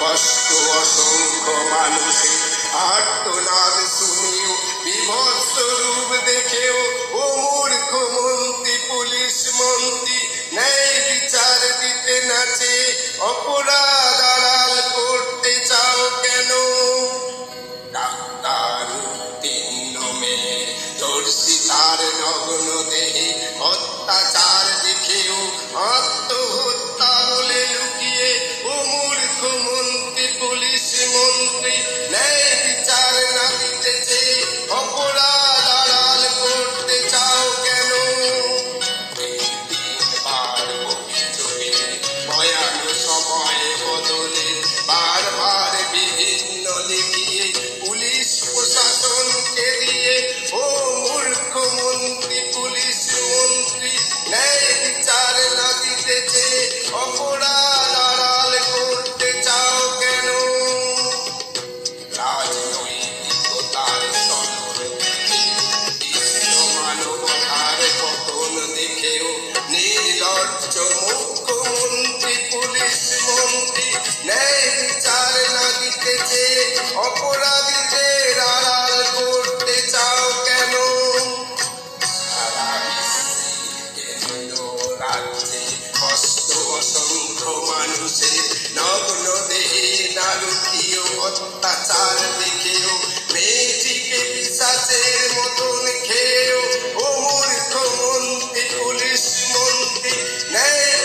কষ্ট অসংখ্য মানুষের আত্মনাদ শুনিও, বিভৎস রূপ দেখেও ও মূর্খ মন্ত্রী, পুলিশ মন্ত্রী, ন্যায় বিচার দিতে নাচে, অপরাধ আড়াল করতে চাও কেন? ডাক্তার তিন নমে দর্শিতার নগ্ন Name